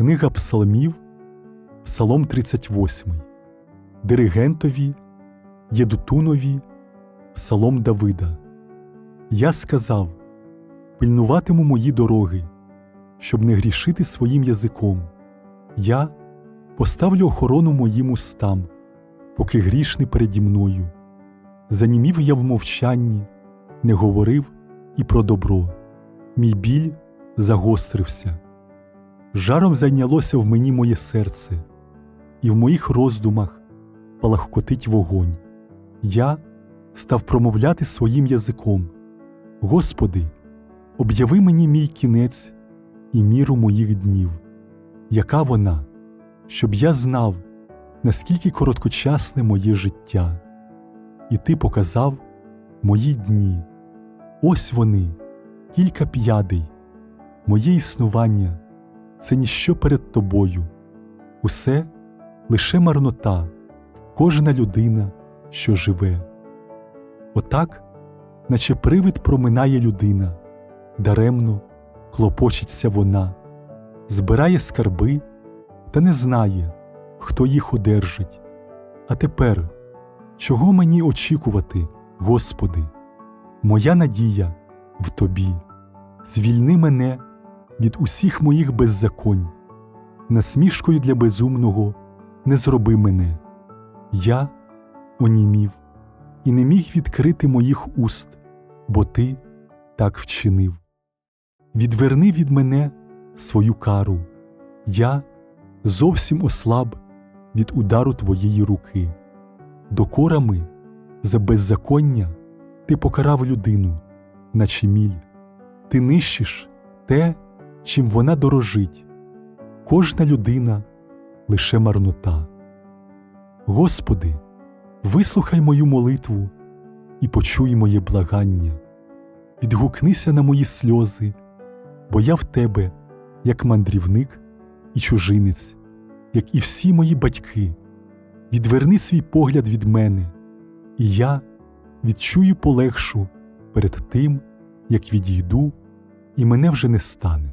Книга Псалмів, Псалом 38, Диригентові, Єдутунові, Псалом Давида. Я сказав: пильнуватиму мої дороги, щоб не грішити своїм язиком. Я поставлю охорону моїм устам, поки грішний переді мною. Занімів я в мовчанні, не говорив і про добро. Мій біль загострився. Жаром зайнялося в мені моє серце, і в моїх роздумах палахкотить вогонь. Я став промовляти своїм язиком. Господи, об'яви мені мій кінець і міру моїх днів, яка вона, щоб я знав, наскільки короткочасне моє життя, і Ти показав мої дні. Ось вони, кілька п'ядей, моє існування це ніщо перед тобою, усе лише марнота, кожна людина, що живе. Отак, наче привид проминає людина, даремно клопочеться вона, збирає скарби та не знає, хто їх одержить. А тепер, чого мені очікувати, Господи? Моя надія в Тобі, звільни мене від усіх моїх беззаконь, насмішкою для безумного не зроби мене. Я онімів і не міг відкрити моїх уст, бо ти так вчинив. Відверни від мене свою кару, я зовсім ослаб від удару твоєї руки. Докорами за беззаконня ти покарав людину, наче міль, ти нищиш те, чим вона дорожить, кожна людина лише марнота. Господи, вислухай мою молитву і почуй моє благання, відгукнися на мої сльози, бо я в тебе, як мандрівник і чужинець, як і всі мої батьки. Відверни свій погляд від мене, і я відчую полегшу перед тим, як відійду, і мене вже не стане.